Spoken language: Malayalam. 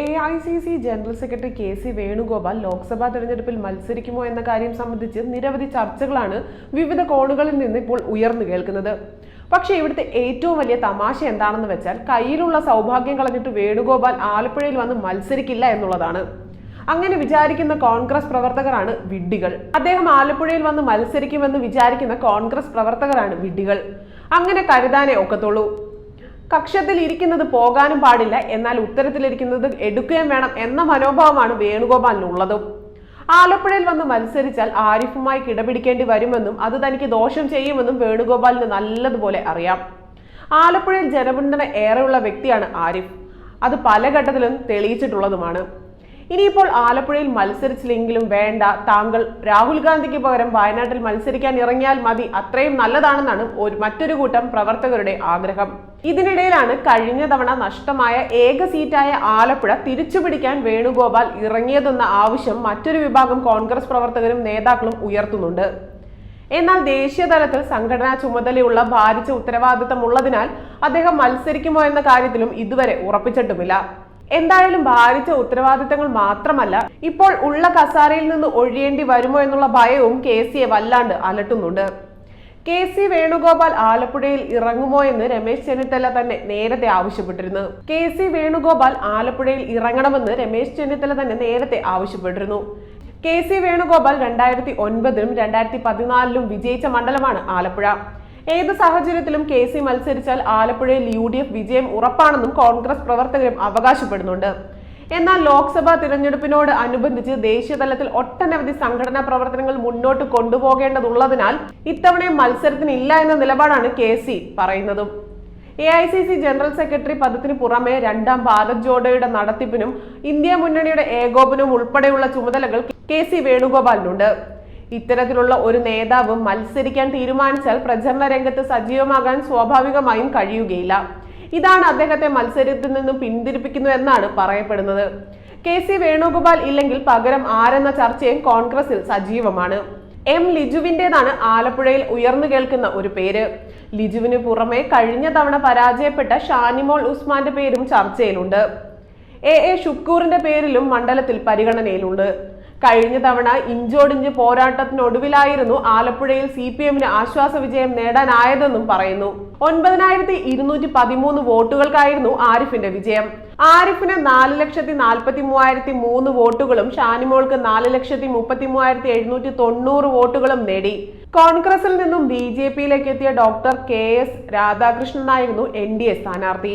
A I C C general secretary K C Venugopal Lok Sabha തെരഞ്ഞെടുപ്പിൽ മത്സരിക്കുമോ എന്ന കാര്യം സംബന്ധിച്ച് നിരവധി ചർച്ചകളാണ് വിവിധ കോണുകളിൽ നിന്ന് ഇപ്പോൾ ഉയർന്നു കേൾക്കുന്നത്. പക്ഷേ ഇവിടുത്തെ ഏറ്റവും വലിയ തമാശ എന്താണെന്ന് വെച്ചാൽ കയ്യിലുള്ള സൗഭാഗ്യം കളഞ്ഞിട്ട് വേണുഗോപാൽ ആലപ്പുഴയിൽ വന്ന് മത്സരിക്കില്ല എന്നുള്ളതാണ്. അങ്ങനെ വിചാരിക്കുന്ന കോൺഗ്രസ് പ്രവർത്തകരാണ് വിഡ്ഢികൾ. അദ്ദേഹം ആലപ്പുഴയിൽ വന്ന് മത്സരിക്കുമെന്ന് വിചാരിക്കുന്ന കോൺഗ്രസ് പ്രവർത്തകരാണ് വിഡ്ഢികൾ. അങ്ങനെ കരുതാനേ ഒക്കത്തുള്ളൂ. കക്ഷത്തിൽ ഇരിക്കുന്നത് പോകാനും പാടില്ല. എന്നാൽ ഉത്തരത്തിലിരിക്കുന്നത് എടുക്കുകയും വേണം എന്ന മനോഭാവമാണ് വേണുഗോപാലിനുള്ളതും. ആലപ്പുഴയിൽ വന്ന് മത്സരിച്ചാൽ ആരിഫുമായി കിടപിടിക്കേണ്ടി വരുമെന്നും അത് തനിക്ക് ദോഷം ചെയ്യുമെന്നും വേണുഗോപാലിന് നല്ലതുപോലെ അറിയാം. ആലപ്പുഴയിൽ ജനപിന്തുണ ഏറെയുള്ള വ്യക്തിയാണ് ആരിഫ്. അത് പല ഘട്ടത്തിലും തെളിയിച്ചിട്ടുള്ളതുമാണ്. ഇനിയിപ്പോൾ ആലപ്പുഴയിൽ മത്സരിച്ചില്ലെങ്കിലും വേണ്ട. താങ്കൾ രാഹുൽ ഗാന്ധിക്ക് പകരം വയനാട്ടിൽ മത്സരിക്കാൻ ഇറങ്ങിയാൽ മതി. അത്രയും നല്ലതാണെന്നാണ് ഒരു മറ്റൊരു കൂട്ടം പ്രവർത്തകരുടെ ആഗ്രഹം. ഇതിനിടയിലാണ് കഴിഞ്ഞ തവണ നഷ്ടമായ ഏക സീറ്റായ ആലപ്പുഴ തിരിച്ചുപിടിക്കാൻ വേണുഗോപാൽ ഇറങ്ങിയതെന്ന ആവശ്യം മറ്റൊരു വിഭാഗം കോൺഗ്രസ് പ്രവർത്തകരും നേതാക്കളും ഉയർത്തുന്നുണ്ട്. എന്നാൽ ദേശീയ തലത്തിൽ സംഘടനാ ചുമതലയുള്ള ഭാരിച്ച ഉത്തരവാദിത്തമുള്ളതിനാൽ അദ്ദേഹം മത്സരിക്കുമോ എന്ന കാര്യത്തിലും ഇതുവരെ ഉറപ്പിച്ചിട്ടുമില്ല. എന്തായാലും ഭാരിച്ച ഉത്തരവാദിത്തങ്ങൾ മാത്രമല്ല ഇപ്പോൾ ഉള്ള കസാരയിൽ നിന്ന് ഒഴിയേണ്ടി വരുമോ എന്നുള്ള ഭയവും കെ സിയെ വല്ലാണ്ട് അലട്ടുന്നുണ്ട്. കെ സി വേണുഗോപാൽ ആലപ്പുഴയിൽ ഇറങ്ങുമോ എന്ന് രമേശ് ചെന്നിത്തല തന്നെ നേരത്തെ ആവശ്യപ്പെട്ടിരുന്നു. കെ സി വേണുഗോപാൽ ആലപ്പുഴയിൽ ഇറങ്ങണമെന്ന് രമേശ് ചെന്നിത്തല തന്നെ നേരത്തെ ആവശ്യപ്പെട്ടിരുന്നു. കെ സി വേണുഗോപാൽ രണ്ടായിരത്തി ഒൻപതിലും രണ്ടായിരത്തി പതിനാലിലും വിജയിച്ച മണ്ഡലമാണ് ആലപ്പുഴ. ഏത് സാഹചര്യത്തിലും കെ സി മത്സരിച്ചാൽ ആലപ്പുഴയിൽ യു ഡി എഫ് വിജയം ഉറപ്പാണെന്നും കോൺഗ്രസ് പ്രവർത്തകരും അവകാശപ്പെടുന്നുണ്ട്. എന്നാൽ ലോക്സഭാ തിരഞ്ഞെടുപ്പിനോട് അനുബന്ധിച്ച് ദേശീയ തലത്തിൽ ഒട്ടനവധി സംഘടനാ പ്രവർത്തനങ്ങൾ മുന്നോട്ട് കൊണ്ടുപോകേണ്ടതുള്ളതിനാൽ ഇത്തവണയും മത്സരത്തിന് ഇല്ല എന്ന നിലപാടാണ് കെ സി പറയുന്നതും. A I C C general secretary പദത്തിന് പുറമെ രണ്ടാം ഭാരത് ജോഡോയുടെ നടത്തിപ്പിനും ഇന്ത്യ മുന്നണിയുടെ ഏകോപനവും ഉൾപ്പെടെയുള്ള ചുമതലകൾ കെ സി വേണുഗോപാലിനുണ്ട്. ഇത്തരത്തിലുള്ള ഒരു നേതാവ് മത്സരിക്കാൻ തീരുമാനിച്ചാൽ പ്രചരണ രംഗത്ത് സജീവമാകാൻ സ്വാഭാവികമായും കഴിയുകയില്ല. ഇതാണ് അദ്ദേഹത്തെ മത്സരത്തിൽ നിന്നും പിന്തിരിപ്പിക്കുന്നു എന്നാണ് പറയപ്പെടുന്നത്. കെ സി വേണുഗോപാൽ ഇല്ലെങ്കിൽ പകരം ആരെന്ന ചർച്ചയും കോൺഗ്രസിൽ സജീവമാണ്. എം ലിജുവിന്റെതാണ് ആലപ്പുഴയിൽ ഉയർന്നു കേൾക്കുന്ന ഒരു പേര്. ലിജുവിന് പുറമെ കഴിഞ്ഞ തവണ പരാജയപ്പെട്ട ഷാനിമോൾ ഉസ്മാന്റെ പേരും ചർച്ചയിലുണ്ട്. എ എ ഷുക്കൂറിന്റെ പേരിലും മണ്ഡലത്തിൽ പരിഗണനയിലുണ്ട്. കഴിഞ്ഞ തവണ ഇഞ്ചോടിഞ്ച് പോരാട്ടത്തിനൊടുവിലായിരുന്നു ആലപ്പുഴയിൽ സി പി എമ്മിന് ആശ്വാസ വിജയം നേടാനായതെന്നും പറയുന്നു. ഒൻപതിനായിരത്തി ഇരുന്നൂറ്റി പതിമൂന്ന് വോട്ടുകൾക്കായിരുന്നു ആരിഫിന്റെ വിജയം. ആരിഫിന് നാല് ലക്ഷത്തി നാൽപ്പത്തി മൂവായിരത്തി മൂന്ന് വോട്ടുകളും ഷാനിമോൾക്ക് നാല് ലക്ഷത്തി മുപ്പത്തി മൂവായിരത്തി എഴുന്നൂറ്റി തൊണ്ണൂറ് വോട്ടുകളും നേടി. കോൺഗ്രസിൽ നിന്നും ബി ജെ പിയിലേക്ക് എത്തിയ ഡോക്ടർ കെ എസ് രാധാകൃഷ്ണനായിരുന്നു എൻ ഡി എ സ്ഥാനാർത്ഥി.